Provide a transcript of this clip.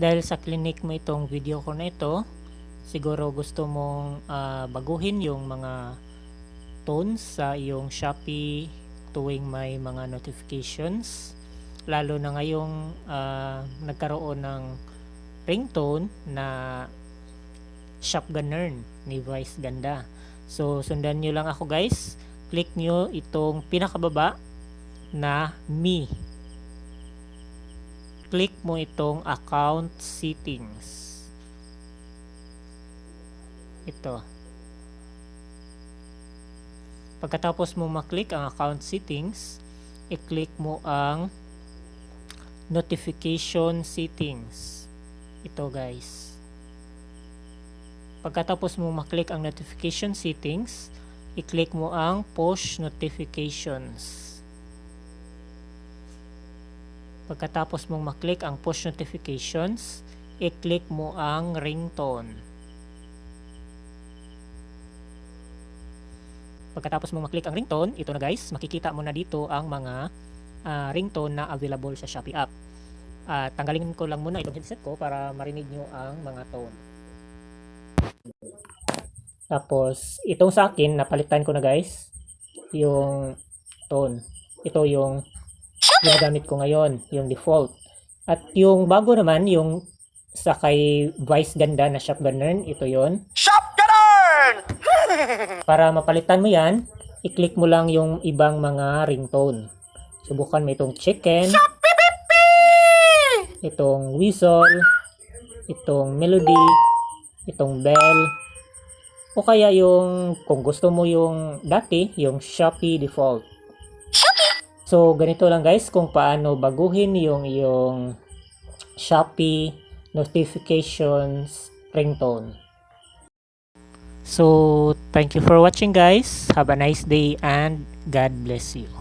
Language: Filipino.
Dahil sa clinic mo itong video ko na ito, siguro gusto mong ah, baguhin yung mga tones sa iyong Shopee tuwing may mga notifications. Lalo na ngayong ah, nagkaroon ng ringtone na shotgunner ni Vice Ganda. So, sundan nyo lang ako guys. Click nyo itong pinakababa na me. Click mo itong account settings. Ito. Pagkatapos mo maklik ang account settings, i-click mo ang notification settings. Ito guys. Pagkatapos mo maklik ang notification settings, i-click mo ang push notifications. Pagkatapos mong maklik ang push notifications, i-click mo ang ringtone. Pagkatapos mong maklik ang ringtone, ito na guys, makikita mo na dito ang mga ah, ringtone na available sa Shopee app. At tanggalin ko lang muna itong headset ko para marinig nyo ang mga tone. Tapos, itong sa akin, napalitan ko na guys, yung tone. Ito yung ginagamit ko ngayon, yung default. At yung bago naman, yung sa kay Vice Ganda na shotgunner, ito yon Shotgunner! Para mapalitan mo yan, i-click mo lang yung ibang mga ringtone. Subukan mo itong chicken, itong whistle, itong melody, itong bell, o kaya yung kung gusto mo yung dati, yung Shopee default. So, ganito lang guys kung paano baguhin yung yung Shopee notifications ringtone. So, thank you for watching guys. Have a nice day and God bless you.